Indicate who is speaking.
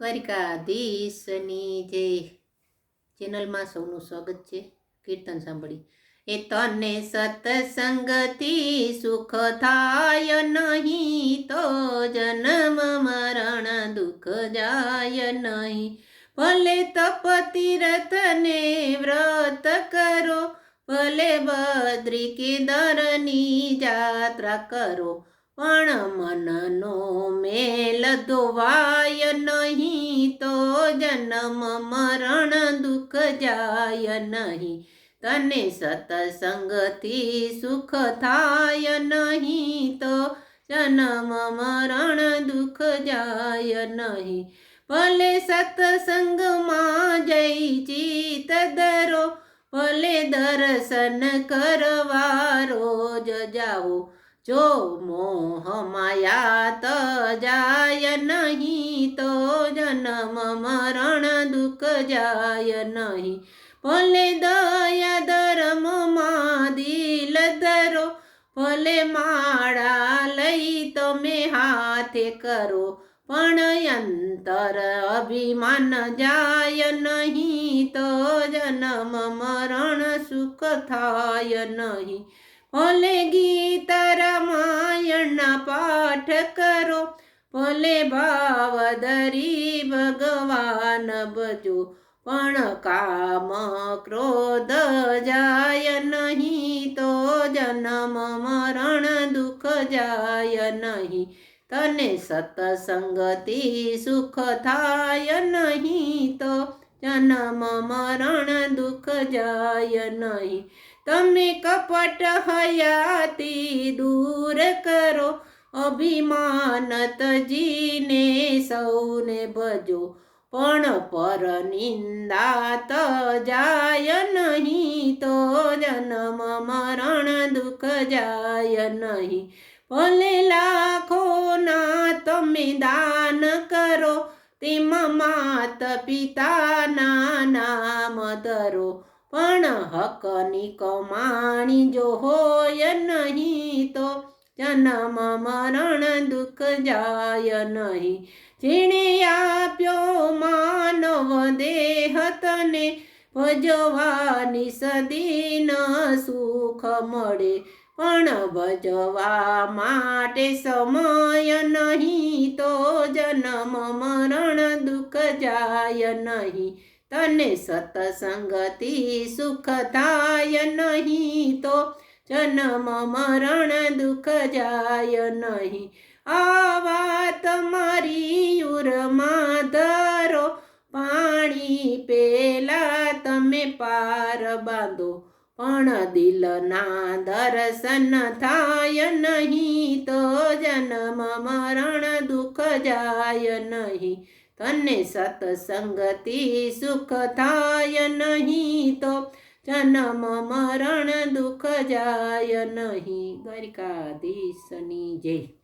Speaker 1: દ્વારિકાધીશની જે ચેનલમાં સૌનું સ્વાગત છે, કીર્તન સાંભળી. એ તને સત્સંગથી સુખ થાય નહીં તો જન્મ મરણ દુઃખ જાય નહીં. ભલે તપ તીરથને વ્રત કરો, ભલે બદ્રી કેદારની જાત્રા કરો પણ મનનો મેલ ધોવાય નહીં તો જન્મ મરણ દુઃખ જાય નહીં. તને સતસંગથી સુખ થાય નહીં તો જન્મ મરણ દુઃખ જાય નહીં. ભલે સત્સંગમાં જઈ ચિત દરો ભલે દર્શન કરવા રોજ જાઓ જો મોહ માયા તો જાય નહીં તો જન્મ મરણ દુઃખ જાય નહીં. ભલે દયા ધર્મમાં દિલ ધરો, ભલે માળા લઈ તમે હાથે કરો, પણ અંતર અભિમાન જાય નહીં તો જન્મ મરણ સુખ થાય નહીં. ભલે ગીત પાઠ કરો. ભલે ભાવ ધરી ભગવાન ભજો પણ કામ ક્રોધ જાય નહીં તો જન્મ મરણ દુઃખ જાય નહીં. તને સતસંગતિ સુખ થાય નહીં તો જન્મ મરણ દુઃખ જાય નહીં. તમે કપટ હયાતી દૂર કરો અભિમાન તજીને સૌને ભજો. પણ પર નિંદા તો જાય નહીં તો જન્મ મરણ દુઃખ જાય નહીં. ભલે લાખોના તમે દાન કરો, તેમાં માત પિતાના નામ ધરો. પણ હકની કમાણી જો હોય નહીં જન્મ મરણ દુઃખ જાય નહીં. જેણે આપ્યો માનવ દેહ તને ભજવાની સદીન સુખ મળે. પણ ભજવા માટે સમય નહીં તો જન્મ મરણ દુઃખ જાય નહીં. તને સતસંગતિ સુખ થાય નહીં તો જન્મ મરણ દુઃખ જાય નહીં. આવા તમારી ઉરમાં ધરો, પાણી પેલા તમે પાર બાંધો. પણ દિલના દર્શન થાય નહીં તો જન્મ મરણ દુઃખ જાય નહીં. તને સતસંગતી સુખ થાય નહીં તો જન્મ મરણ દુઃખ જાય નહીં. દ્વારિકાધીશની જય.